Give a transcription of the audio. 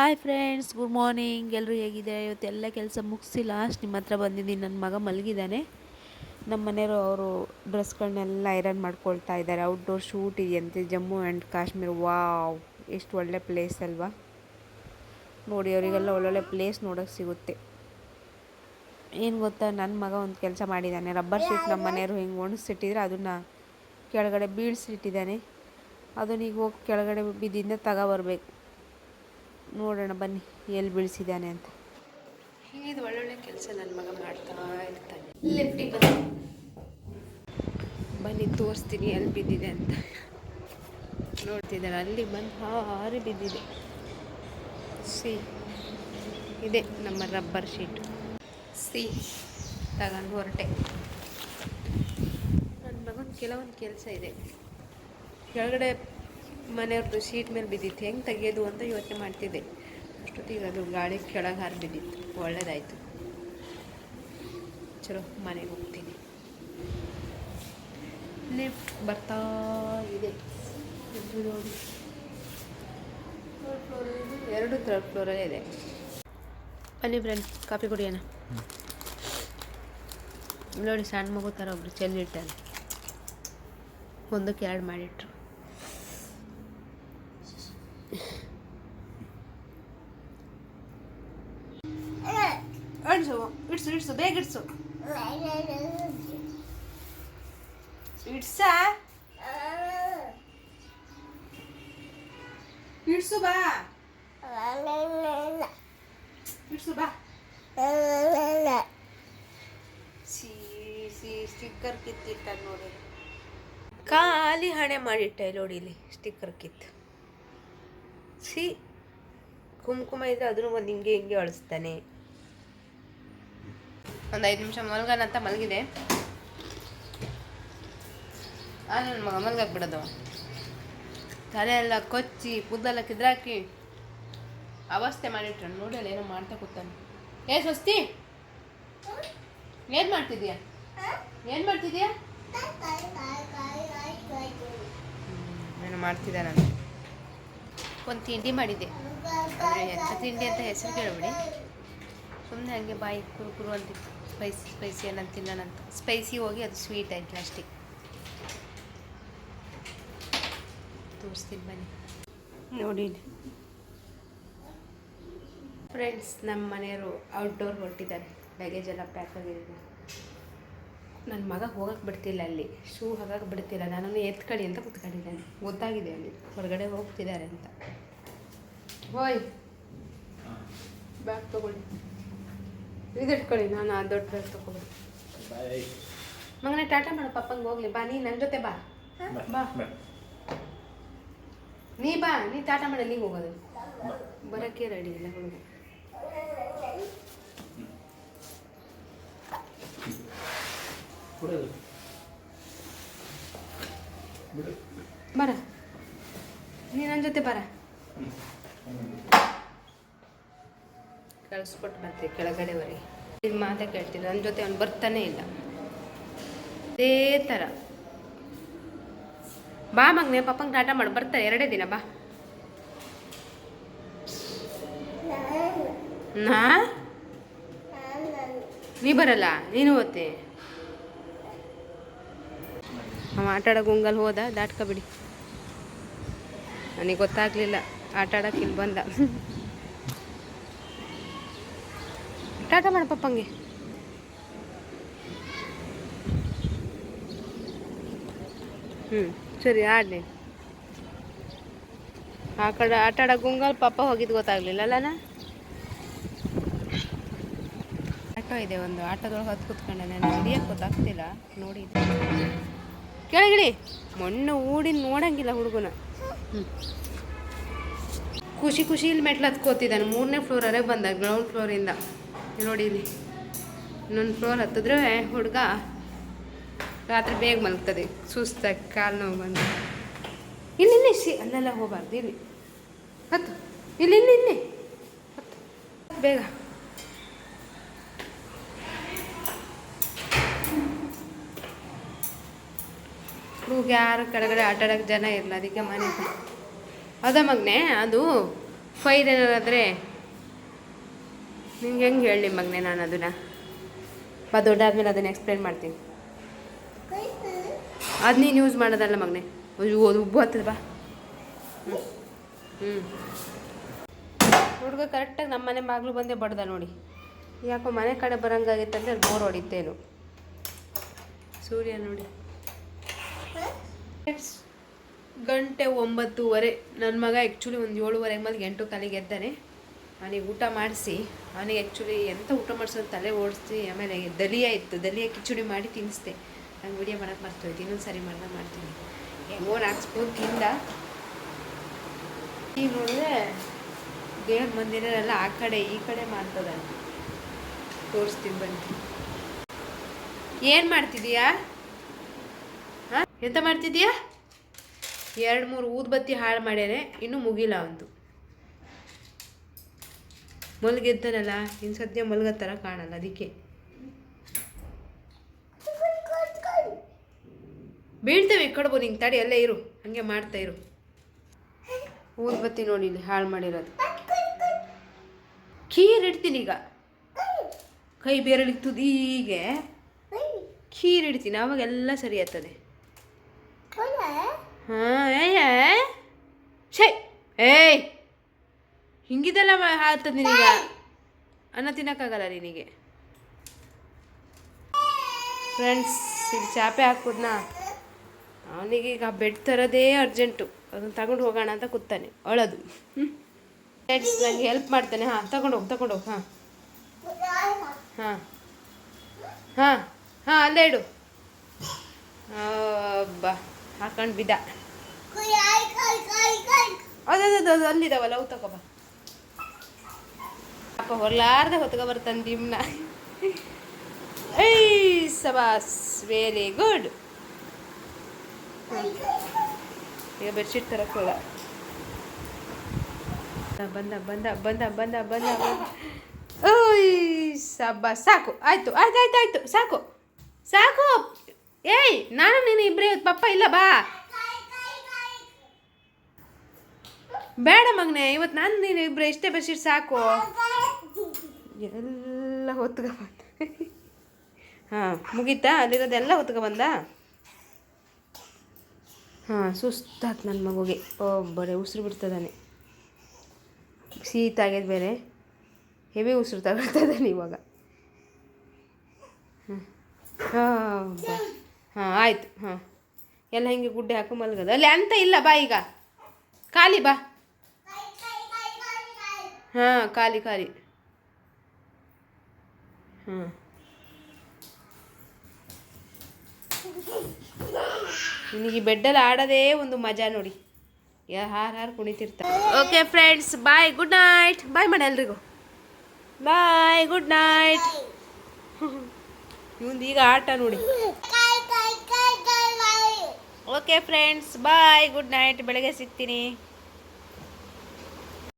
Hi friends good morning ಎಲ್ಲರೂ ಹೇಗಿದೆ? ಇವತ್ತೆಲ್ಲ ಕೆಲಸ ಮುಗಿಸಿ ಲಾಸ್ಟ್ ನಿಮ್ಮ ಹತ್ರ ಬಂದಿದ್ದೀನಿ. ನನ್ನ ಮಗ ಮಲಗಿದ್ದಾನೆ ನಮ್ಮ ಮನೆಯವರು ಅವರು ಡ್ರೆಸ್ಗಳನ್ನೆಲ್ಲ ಐರನ್ ಮಾಡ್ಕೊಳ್ತಾ ಇದ್ದಾರೆ. ಔಟ್ಡೋರ್ ಶೂಟ್ ಇದೆಯಂತೆ, ಜಮ್ಮು ಆ್ಯಂಡ್ ಕಾಶ್ಮೀರ್. ವಾವ್ ಎಷ್ಟು ಒಳ್ಳೆ ಪ್ಲೇಸ್ ಅಲ್ವಾ? ನೋಡಿ, ಅವರಿಗೆಲ್ಲ ಒಳ್ಳೊಳ್ಳೆ ಪ್ಲೇಸ್ ನೋಡೋಕ್ಕೆ ಸಿಗುತ್ತೆ. ಏನು ಗೊತ್ತಾ? ನನ್ನ ಮಗ ಒಂದು ಕೆಲಸ ಮಾಡಿದ್ದಾನೆ ರಬ್ಬರ್ ಶೀಟ್ ನಮ್ಮ ಮನೆಯವರು ಹಿಂಗೆ ಒಣಗಿಸಿಟ್ಟಿದ್ರೆ ಅದನ್ನು ಕೆಳಗಡೆ ಬೀಳಿಸಿಟ್ಟಿದ್ದಾನೆ ಅದನ್ನ ಈಗ ಹೋಗಿ ಕೆಳಗಡೆ ಬಿದ್ದಿಂದ ತಗೊಬರ್ಬೇಕು. ನೋಡೋಣ, ಬನ್ನಿ. ಎಲ್ಲಿ ಬೀಳಿಸಿದ್ದಾನೆ ಅಂತ. ಇದು ಒಳ್ಳೊಳ್ಳೆ ಕೆಲಸ ನನ್ನ ಮಗ ಮಾಡ್ತಾ ಇರ್ತಾನೆ. ಲಿಫ್ಟಿ ಬನ್ನಿ, ತೋರಿಸ್ತೀನಿ ಎಲ್ಲಿ ಬಿದ್ದಿದೆ ಅಂತ. ನೋಡ್ತಿದ್ದಾನೆ ಅಲ್ಲಿ ಬಂದು ಹಾರಿ ಬಿದ್ದಿದೆ. ಸಿ ಇದೆ ನಮ್ಮ ರಬ್ಬರ್ ಶೀಟು ಸಿ ತಗೊಂಡು ಹೊರಟೆ. ನನ್ನ ಮಗನ ಕೆಲವೊಂದು ಕೆಲಸ ಇದೆ. ಕೆಳಗಡೆ ಮನೆಯವ್ರದ್ದು ಶೀಟ್ ಮೇಲೆ ಬಿದ್ದಿತ್ತು. ಹೆಂಗೆ ತೆಗೆಯೋದು ಅಂತ ಯೋಚನೆ ಮಾಡ್ತಿದ್ದೆ. ಅಷ್ಟೊತ್ತಿಗೆ ಅದು ಗಾಳಿ ಕೆಳಗೆ ಹಾರಿ ಬಿದ್ದಿತ್ತು. ಒಳ್ಳೇದಾಯಿತು. ಚಲೋ, ಮನೆಗೆ ಹೋಗ್ತೀನಿ. ಲಿಫ್ಟ್ ಬರ್ತಾ ಇದೆ. ನೋಡಿ ಎರಡು ಥರ್ಡ್ ಫ್ಲೋರಲ್ಲೇ ಇದೆ. ಬನ್ನಿ ಫ್ರೆಂಡ್ ಕಾಫಿ ಕುಡಿಯೋಣ ನೋಡಿ, ಸಣ್ಣ ಮಗು ಥರ ಒಬ್ರು ಚೆಲ್ಲಿಟ್ಟಾರೆ ಒಂದಕ್ಕೆ ಎರಡು ಮಾಡಿಟ್ರು ಇಡ್ಸು ಇಡ್ಸು ಇಡ್ಸು ಬೇಗ ಇಡ್ಸು ಇಡ್ಸ ಇಡ್ಸು ಬಾ ಇಡ್ಸು ಬಾ ಸ್ಟಿಕ್ಕರ್ ಕಿತ್ತಿಟ್ಟ ನೋಡಿ. ಖಾಲಿ ಹಣೆ ಮಾಡಿಟ್ಟೆ ನೋಡಿ ಇಲ್ಲಿ ಸ್ಟಿಕ್ಕರ್ ಕಿತ್ತು ಸಿ ಕುಂಕುಮ ಇದ್ರೆ ಅದನ್ನು ಒಂದು ಹಿಂಗೆ ಹಿಂಗೆ ಅಳಿಸ್ತಾನೆ. ಒಂದು ಐದು ನಿಮಿಷ ಮಲ್ಗನ ಅಂತ ಮಲಗಿದೆ. ಆ ನನ್ನ ಮಗ ಮಲ್ಗಾಕ್ಬಿಡೋದು. ತಲೆ ಎಲ್ಲ ಕೊಚ್ಚಿ, ಕೂದಲೆಲ್ಲ ಕಿದ್ರಾಕಿ. ಅವಸ್ಥೆ ಮಾಡಿಟ್ರು ನೋಡಲ್ಲ ಏನೋ ಮಾಡ್ತಾ ಕೂತಾನೆ. ಏ ಸ್ವಸ್ತಿ, ಏನು ಮಾಡ್ತಿದ್ಯಾ? ಏನು ಮಾಡ್ತಿದ್ಯಾ? ಏನು ನಾನು? ಒಂದು ತಿಂಡಿ ಮಾಡಿದ್ದೆ. ಎಂಥ ತಿಂಡಿ ಅಂತ ಹೆಸರು ಕೇಳಬೇಡಿ. ಸುಮ್ಮನೆ ಹಂಗೆ ಬಾಯಿ ಕುರುಕುರು ಕುರು ಅಂತಿತ್ತು. ಸ್ಪೈಸಿ ಸ್ಪೈಸಿ ಅನ್ನೋದು ತಿನ್ನೋಣಂತ. ಸ್ಪೈಸಿ ಹೋಗಿ ಅದು ಸ್ವೀಟ್ ಆಯ್ತು ಲಾಸ್ಟಿಗೆ ತೋರಿಸ್ತೀನಿ ಬನ್ನಿ. ನೋಡಿ. ಫ್ರೆಂಡ್ಸ್ ನಮ್ಮ ಮನೆಯವರು ಔಟ್ಡೋರ್ ಹೊರಟಿದ್ದಾರೆ. ಬ್ಯಾಗೇಜ್ ಎಲ್ಲ ಪ್ಯಾಕ್ ಆಗಿದೆ ನನ್ನ ಮಗ ಹೋಗಕ್ಕೆ ಬಿಡ್ತಿಲ್ಲ ಅಲ್ಲಿ. ಶೂ ಹಾಕಕ್ಕೆ ಬಿಡ್ತಿಲ್ಲ ನಾನು ಎತ್ಕಡಿ ಅಂತ ಕುತ್ಕೊಂಡಿದ್ದಾನೆ ಗೊತ್ತಾಗಿದೆ ಅಲ್ಲಿ. ಹೊರಗಡೆ ಹೋಗ್ತಿದ್ದಾರೆ ಅಂತ. ಹೋಯ್. ಬ್ಯಾಗ್ ತೊಗೊಳ್ಳಿ. ಇದು ಇಟ್ಕೊಳ್ಳಿ ನಾನು ಆ ದೊಡ್ಡ ಬ್ಯಾಗ್ ತೊಗೊಳ್ಳಿ ಮಗನೇ ಟಾಟಾ ಮಾಡು ಪಪ್ಪಂಗೆ ಹೋಗ್ಲಿ ಬಾ ನೀ ನನ್ನ ಜೊತೆ ಬಾ. ಬಾ ನೀ ಬಾ ನೀ ಟಾಟಾ ಮಾಡಿ ಎಲ್ಲಿಗೆ ಹೋಗೋದು. ಬರೋಕ್ಕೆ ರೆಡಿ ಇಲ್ಲ ಹುಡುಗ. ಬರ. ನೀ ನನ್ನ ಜೊತೆ ಬರ. ಕಳಿಸ್ಕೊಟ್ಟು ಬರ್ತೀವಿ ಕೆಳಗಡೆವರೆಗೆ ಇದು ಮಾತೇ ಕೇಳ್ತೀನಿ ನನ್ನ ಜೊತೆ ಅವ್ನು ಬರ್ತಾನೆ ಇಲ್ಲ. ಅದೇ ಥರ ಬಾ ಮಗ್ನೆ, ಪಪ್ಪಂಗೆ ಟಾಟ ಮಾಡಿ, ಬರ್ತಾರೆ, ಎರಡೇ ದಿನ ಬಾ. ನಾ? ನೀ ಬರಲ್ಲ, ನೀನು ಓದ್ತೆ. ಅವ ಆಟ ಆಡೋ ಗುಂಗಲ್ ಹೋದ ದಾಟ್ಕೊಬಿಡಿ ನನಗೆ ಗೊತ್ತಾಗಲಿಲ್ಲ, ಆಟ ಇಲ್ಲಿ ಬಂದ. ಟಾಟಾ ಮಾಡ ಪಪ್ಪಂಗೆ. ಹ್ಞೂ ಸರಿ ಆಡಲಿ. ಆ ಕಡೆ ಆಟ ಆಡೋ ಗುಂಗಲ್ ಪಾಪ ಹೋಗಿದ್ದು ಗೊತ್ತಾಗಲಿಲ್ಲ ಅಲ್ಲನ? ಆಟೋ ಇದೆ ಒಂದು ಆಟೋದೊಳಗೆ ಹತ್ತು ಕೂತ್ಕೊಂಡೆ ನಾನು ಹಿಡಿಯಕ್ಕೆ ಗೊತ್ತಾಗ್ತಿಲ್ಲ ನೋಡಿ. ಕೇಳಿ ಮಣ್ಣು ಊಡಿ ನೋಡಂಗಿಲ್ಲ ಹುಡುಗನ. ಹ್ಞೂ ಖುಷಿ ಖುಷಿಯಲ್ಲಿ ಮೆಟ್ಲು ಹತ್ಕೋತಿದ್ದಾನೆ ಮೂರನೇ ಫ್ಲೋರವರೆಗೆ ಬಂದ ಗ್ರೌಂಡ್ ಫ್ಲೋರಿಂದ ನೋಡಿ ಇಲ್ಲಿ. ಇನ್ನೊಂದು ಫ್ಲೋರ್ ಹತ್ತಿದ್ರೆ ಹುಡುಗ ರಾತ್ರಿ ಬೇಗ ಮಲಗ್ತದೆ. ಸುಸ್ತಾಗಿ ಕಾಲು ನೋವು ಬಂದು. ಇಲ್ಲಿ ಇಲ್ಲಿ ಸಿ ಅಲ್ಲೆಲ್ಲ ಹೋಗಬಾರ್ದು, ಇಲ್ಲಿ. ಹತ್ತು. ಇಲ್ಲಿ ಇಲ್ಲಿ ಇಲ್ಲಿ. ಹತ್ತು. ಬೇಗ. ಹುಡುಗ ಯಾರು ಕೆಳಗಡೆ ಆಟ ಆಡೋಕ್ಕೆ ಜನ ಇರಲ್ಲ ಅದಕ್ಕೆ ಮನೆ ಅದ ಮಗನೇ, ಅದು ಫೈರ್ ಏನಾರಾದರೆ ನಿಂಗೆ ಹೆಂಗೆ ಹೇಳಿ ಮಗನೇ ನಾನು ಅದನ್ನ? ಬಾ, ದೊಡ್ಡಾದ್ಮೇಲೆ ಅದನ್ನು ಎಕ್ಸ್ಪ್ಲೇನ್ ಮಾಡ್ತೀನಿ. ಅದು ನೀನು ಯೂಸ್ ಮಾಡೋದಲ್ಲ ಮಗನೇ. ಅದು ಉಬ್ಬು ಹತ್ತದ, ಬಾ. ಹ್ಞೂ ಹುಡುಗ ಕರೆಕ್ಟಾಗಿ ನಮ್ಮ ಮನೆ ಬಾಗಿಲು ಬಂದೇ ಬಡ್ದ ನೋಡಿ. ಯಾಕೋ ಮನೆ ಕಡೆ ಬರಂಗಾಗಿತ್ತಂದ್ರೆ ಬೋರ್ ಹೊಡಿತೇನು. ಸೂರ್ಯ ನೋಡಿ. ಗಂಟೆ ಒಂಬತ್ತುವರೆ. ನನ್ನ ಮಗ ಆ್ಯಕ್ಚುಲಿ ಒಂದು ಏಳುವರೆಗೆ ಮೇಲೆ ಎಂಟು ಕಾಲಿಗೆ ಎದ್ದಾನೆ. ಅವನಿಗೆ ಊಟ ಮಾಡಿಸಿ, ಅವನಿಗೆ ಆ್ಯಕ್ಚುಲಿ ಎಂತ ಊಟ ಮಾಡಿಸೋದು ತಲೆ ಓಡಿಸಿ ಆಮೇಲೆ ದಲಿಯಾ ಇತ್ತು, ದಲಿಯ ಕಿಚಡಿ ಮಾಡಿ ತಿನ್ನಿಸ್ದೆ. ನಂಗೆ ವಿಡಿಯೋ ಮಾಡೋಕೆ ಮರ್ತೋಯ್ತು, ಇನ್ನೊಂದು ಸರಿ ಮಾಡ್ದೆ, ಮಾಡ್ತೀನಿ. ಹೆಂಗೋ ನಾಲ್ಕು ತಿಂದ. ಈ ನೋಡಿದ್ರೆ ದೇವ್ರ ಮಂದಿರಲ್ಲ ಆ ಕಡೆ, ಈ ಕಡೆ ಮಾಡ್ತದ. ತೋರಿಸ್ತೀನಿ ಬನ್ನಿ. ಏನು ಮಾಡ್ತಿದೀಯಾ? ಹಾಂ? ಎಂತ ಮಾಡ್ತಿದೀಯಾ? ಎರಡು ಮೂರು ಊದ್ಬತ್ತಿ ಹಾಳು ಮಾಡ್ಯಾನೆ, ಇನ್ನೂ ಮುಗಿಲ್ಲ ಅವಂತು ಮಲ್ಗೆದ್ದಾನಲ್ಲ ಇನ್ನು ಸದ್ಯ ಮಲ್ಗೋ ಥರ ಕಾಣಲ್ಲ ಅದಕ್ಕೆ. ಬೀಳ್ತೇವೆ ಈ ನಿಂಗೆ ಹಿಂಗೆ ತಡಿ ಅಲ್ಲೇ ಇರು ಹಂಗೆ ಮಾಡ್ತಾ ಇರು. ಊದ್ಬತ್ತಿ ನೋಡಿ ಇಲ್ಲಿ ಹಾಳು ಮಾಡಿರೋದು. ಖೀರ್ ಇಡ್ತೀನಿ ಈಗ. ಕೈ ಬೇರಳಿಗೆ ತುದೀಗೆ ಖೀರ್ ಇಡ್ತೀನಿ ಸರಿ ಆಗ್ತದೆ. ಹಾಂ ಏಯ್ ಏಯ್ ಏಯ್. ಹಿಂಗಿದೆಲ್ಲ ಆಗ್ತದೆ ನಿನಗೆ? ಅನ್ನ ತಿನ್ನೋಕ್ಕಾಗಲ್ಲ ನಿನಗೆ? ಫ್ರೆಂಡ್ಸ್ ಇಲ್ಲಿ ಚಾಪೆ ಹಾಕ್ಬೋದನಾ ಅವನಿಗೆ ಈಗ ಬೆಡ್ ತರೋದೇ ಅರ್ಜೆಂಟು ಅದನ್ನು ತಗೊಂಡು ಹೋಗೋಣ ಅಂತ ಕೂತಾನೆ. ಅವಳದು. ಫ್ರೆಂಡ್ಸ್ ನನಗೆ ಹೆಲ್ಪ್ ಮಾಡ್ತಾನೆ. ಹಾಂ ತಗೊಂಡು ಹೋಗಿ ತಗೊಂಡು ಹೋಗಿ. ಹಾಂ. ಹಾಂ. ಹಾಂ ಹಾಂ ಅಲ್ಲೇ ಇಡು. ಬಾ ಹಾಕೊಂಡು ಬಿದ್ದ. ಅದೇ ಅಲ್ಲಿದ್ದಾವಲ್ಲ ಅವು ತಗೋ ಬಾ. ಪಾಪ ಹೊಲಾರ್ದೆ ಹೊತ್ಕೊ ಬರ್ತಾನೆ ದಿಮ್ನ ಏಯ್, ಸಬಾಸ್ ವೆರಿ ಗುಡ್ ಈಗ ಬೆಡ್ಶೀಟ್ ಹೋದ. ಬಂದ ಬಂದ ಬಂದ ಬಂದ ಬಂದ ಬಂದ. ಓಯ್, ಸಬ್ಬ, ಸಾಕು. ಆಯ್ತು ಆಯ್ತು ಆಯ್ತು ಆಯ್ತು. ಸಾಕು. ಸಾಕು. ಏಯ್, ನಾನು, ನೀನು ಇಬ್ಬರೇ ಪಪ್ಪ ಇಲ್ಲ, ಬಾ. ಬೇಡ ಮಗನೇ, ಇವತ್ತು ನಾನು, ನೀನು ಇಬ್ಬರು ಇಷ್ಟೇ ಬೆಡ್ಶೀಟ್ ಸಾಕು. ಎಲ್ಲ ಹೊತ್ಕ ಬಂದ. ಹಾಂ, ಮುಗೀತಾ? ಅಲ್ಲಿರೋದೆಲ್ಲ ಹೊತ್ಕ ಬಂದ? ಹಾಂ, ಸುಸ್ತಾತ್ ನನ್ನ ಮಗುಗೆ. ಒಬ್ಬರೇ ಉಸಿರು ಬಿಡ್ತದಾನೆ. ಶೀತ ಆಗ್ಯದ ಬೇರೆ. ಹೆವಿ ಉಸಿರು ತಗೊಳ್ತದಾನೆ ಇವಾಗ. ಹಾಂ ಹಾಂ, ಆಯಿತು. ಹಾಂ. ಎಲ್ಲ ಹಿಂಗೆ ಗುಡ್ಡೆ ಹಾಕು ಮಲ್ಗದ. ಅಲ್ಲಿ ಅಂತ ಇಲ್ಲ, ಬಾ ಈಗ. ಖಾಲಿ ಬಾ. ಹಾಂ, ಖಾಲಿ ಖಾಲಿ. ಹಾಂ ನಿನಗೆ ಬೆಡ್ಡಲ್ಲಿ ಆಡೋದೇ ಒಂದು ಮಜಾ ನೋಡಿ. ಯಾ ಹಾರು ಹಾರು ಕುಣಿತಿರ್ತಾರೆ okay friends bye good night bye ಮಾಡಿ ಎಲ್ರಿಗೂ. ಬಾಯ್ ಗುಡ್ ನೈಟ್ ಇವಂದು ಈಗ ಆಟ ನೋಡಿ. Okay friends bye good night ಬೆಳಗ್ಗೆ ಸಿಗ್ತೀನಿ.